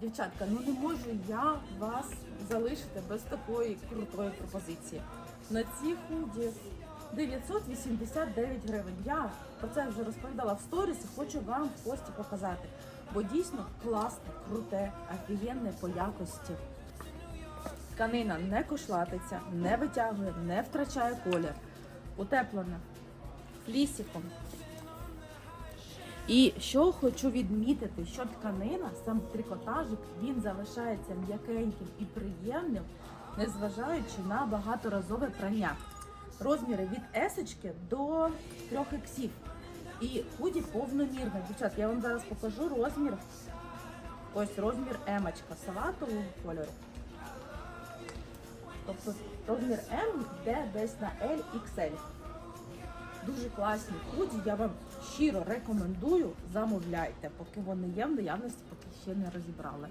Дівчатка, ну не можу я вас залишити без такої крутої пропозиції. На ці худі 989 гривень. Я про це вже розповідала в сторіс і хочу вам в пості показати. Бо дійсно класне, круте, офігенне по якості. Тканина не кошлатиться, не витягує, не втрачає колір. Утеплена флісиком. І що хочу відмітити, що тканина, сам трикотажик, він залишається м'якеньким і приємним, незважаючи на багаторазове прання. Розміри від есочки до трьох іксів. І худі повномірне. Дівчат, я вам зараз покажу розмір. Ось розмір емочка салатового кольору. Тобто розмір М йде десь на LXL. Дуже класні худі, я вам щиро рекомендую, замовляйте, поки вони є в наявності, поки ще не розібрали.